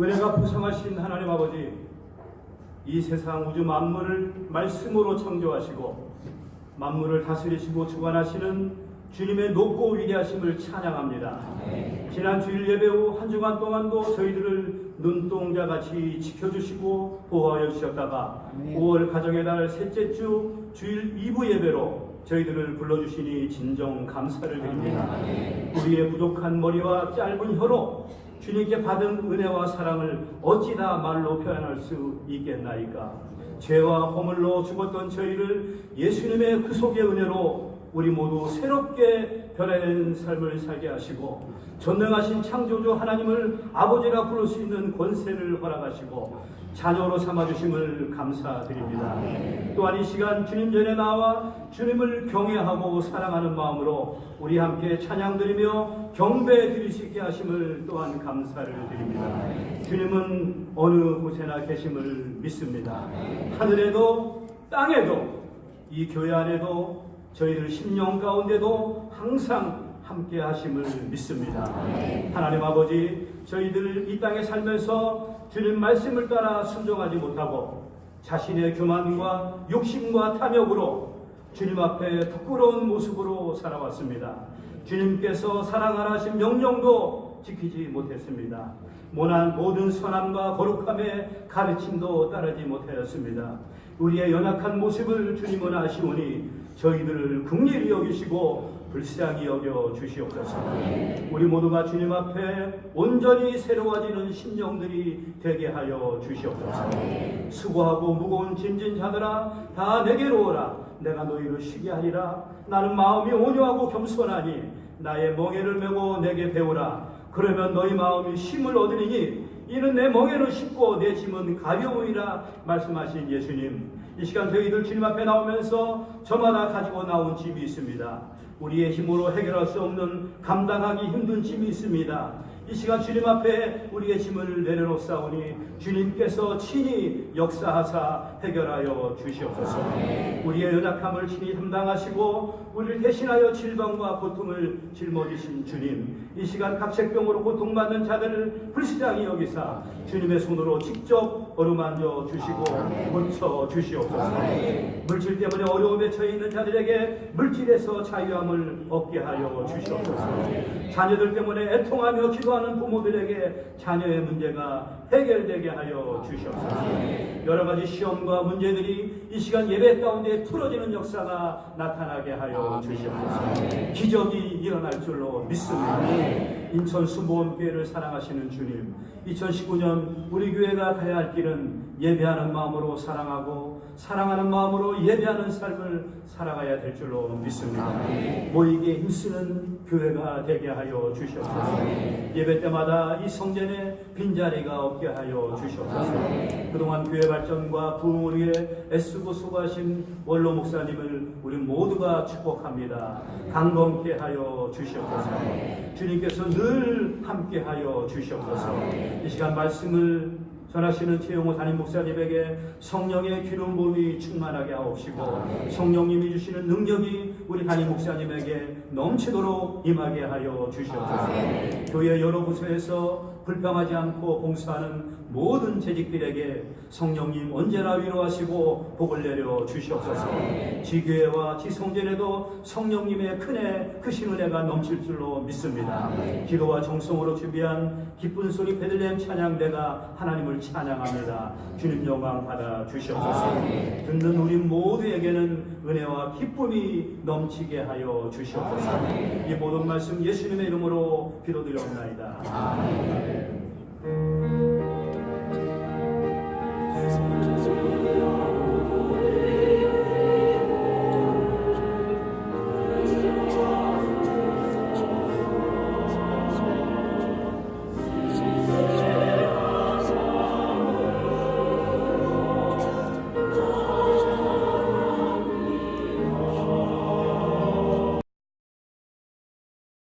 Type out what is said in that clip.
은혜가 부성하신 하나님 아버지, 이 세상 우주 만물을 말씀으로 창조하시고 만물을 다스리시고 주관하시는 주님의 높고 위대하심을 찬양합니다. 지난 주일 예배 후 한 주간 동안도 저희들을 눈동자같이 지켜주시고 보호하여 주셨다가 5월 가정의 달 셋째 주 주일 2부 예배로 저희들을 불러주시니 진정 감사를 드립니다. 우리의 부족한 머리와 짧은 혀로 주님께 받은 은혜와 사랑을 어찌 다 말로 표현할 수 있겠나이까? 죄와 허물로 죽었던 저희를 예수님의 그 속의 은혜로 우리 모두 새롭게 변화된 삶을 살게 하시고 전능하신 창조주 하나님을 아버지라 부를 수 있는 권세를 허락하시고 자녀로 삼아주심을 감사드립니다. 또한 이 시간 주님 전에 나와 주님을 경외하고 사랑하는 마음으로 우리 함께 찬양드리며 경배 드릴 수 있게 하심을 또한 감사를 드립니다. 주님은 어느 곳에나 계심을 믿습니다. 하늘에도 땅에도 이 교회 안에도 저희들 심령 가운데도 항상 함께 하심을 믿습니다. 하나님 아버지, 저희들 이 땅에 살면서 주님 말씀을 따라 순종하지 못하고 자신의 교만과 욕심과 탐욕으로 주님 앞에 부끄러운 모습으로 살아왔습니다. 주님께서 사랑하라 하신 명령도 지키지 못했습니다. 모난 모든 선함과 거룩함의 가르침도 따르지 못하였습니다. 우리의 연약한 모습을 주님은 아시오니 저희들을 긍휼히 여기시고 불쌍히 여겨 주시옵소서. 우리 모두가 주님 앞에 온전히 새로워지는 심령들이 되게 하여 주시옵소서. 수고하고 무거운 짐진 자들아 다 내게로 오라. 내가 너희를 쉬게 하리라. 나는 마음이 온유하고 겸손하니 나의 멍에를 메고 내게 배우라. 그러면 너희 마음이 쉼을 얻으리니 이는 내 멍에는 쉽고 내 짐은 가벼우이라 말씀하신 예수님. 이 시간 저희들 주님 앞에 나오면서 저마다 가지고 나온 짐이 있습니다. 우리의 힘으로 해결할 수 없는 감당하기 힘든 짐이 있습니다. 이 시간 주님 앞에 우리의 짐을 내려놓사오니 주님께서 친히 역사하사 해결하여 주시옵소서. 우리의 연약함을 친히 담당하시고 우리를 대신하여 질병과 고통을 짊어지신 주님. 이 시간 각색병으로 고통받는 자들을 불시장히 여기사 주님의 손으로 직접 어루만져 주시고 고쳐 주시옵소서. 물질 때문에 어려움에 처해 있는 자들에게 물질에서 자유함 을 얻게 하여 주시옵소서. 자녀들 때문에 애통하며 기도하는 부모들에게 자녀의 문제가 해결되게 하여 주시옵소서. 여러 가지 시험과 문제들이 이 시간 예배 가운데 풀어지는 역사가 나타나게 하여 주시옵소서. 기적이 일어날 줄로 믿습니다. 인천 수보원교회를 사랑하시는 주님, 2019년 우리 교회가 가야 할 길은 예배하는 마음으로 사랑하고 사랑하는 마음으로 예배하는 삶을 살아가야 될 줄로 믿습니다. 모이기에 힘쓰는 교회가 되게 하여 주시옵소서. 예배 때마다 이 성전에 빈자리가 없게 하여 주시옵소서. 그동안 교회 발전과 부흥을 위해 애쓰고 수고하신 원로 목사님을 우리 모두가 축복합니다. 강건케 하여 주시옵소서. 주님께서 늘 함께 하여 주시옵소서. 이 시간 말씀을 전하시는 최용호 담임 목사님에게 성령의 기름 부음이 충만하게 하옵시고 성령님이 주시는 능력이 우리 담임 목사님에게 넘치도록 임하게 하여 주시옵소서. 교회 여러 부서에서 불평하지 않고 봉사하는 모든 재직들에게 성령님 언제나 위로하시고 복을 내려 주시옵소서. 지교회와 지성전에도 성령님의 큰애 크신 은혜가 넘칠 줄로 믿습니다. 기도와 정성으로 준비한 기쁜 소리 베들레헴 찬양대가 하나님을 찬양합니다. 주님 영광 받아 주시옵소서. 듣는 우리 모두에게는 은혜와 기쁨이 넘치게 하여 주시옵소서. 이 모든 말씀 예수님의 이름으로 기도드리옵나이다. 아멘.